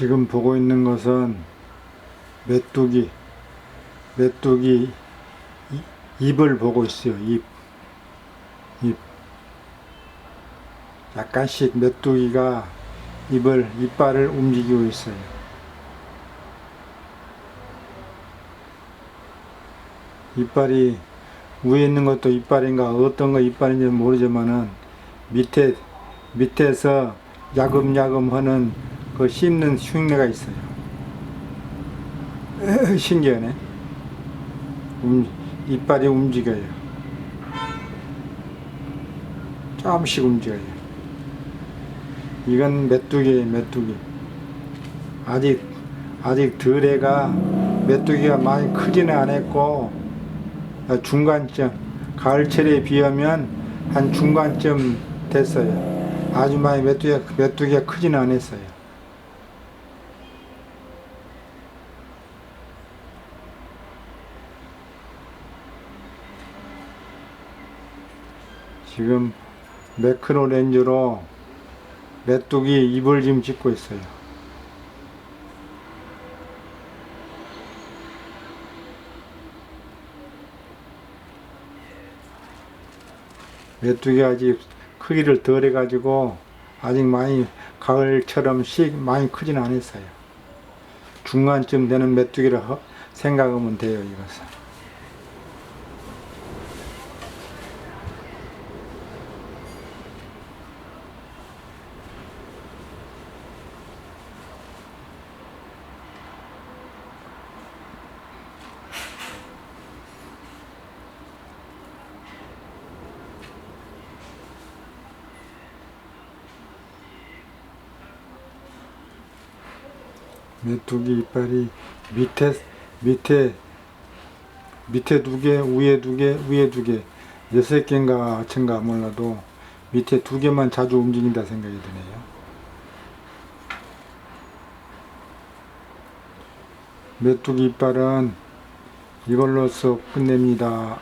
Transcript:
지금 보고 있는 것은 메뚜기, 메뚜기 이- 입을 보고 있어요. 입, 입. 약간씩 메뚜기가 입을 이빨을 움직이고 있어요. 이빨이 위에 있는 것도 이빨인가 어떤 거 이빨인지 모르지만은 밑에 밑에서 야금야금 하는 그 씹는 흉내가 있어요. 신기하네. 음, 이빨이 움직여요. 조금씩 움직여요. 이건 메뚜기예요, 메뚜기. 아직 아직 덜해가 메뚜기가 많이 크지는 않았고 어, 중간쯤 가을철에 비하면 한 중간쯤 됐어요. 아주 많이 메뚜기가 메뚜기가 크지는 않았어요. 지금 매크로 렌즈로 메뚜기 입을 지금 찍고 있어요. 메뚜기 아직 크기를 덜 해가지고 아직 많이 가을처럼 씩 많이 크진 않았어요. 중간쯤 되는 메뚜기를 허- 생각하면 돼요, 이것은. 메뚜기 이빨이 밑에 밑에 밑에 두 개, 위에 두 개, 위에 두 개, 여섯 개인가 아천가 몰라도 밑에 두 개만 자주 움직인다 생각이 드네요. 메뚜기 이빨은 이걸로써 끝냅니다.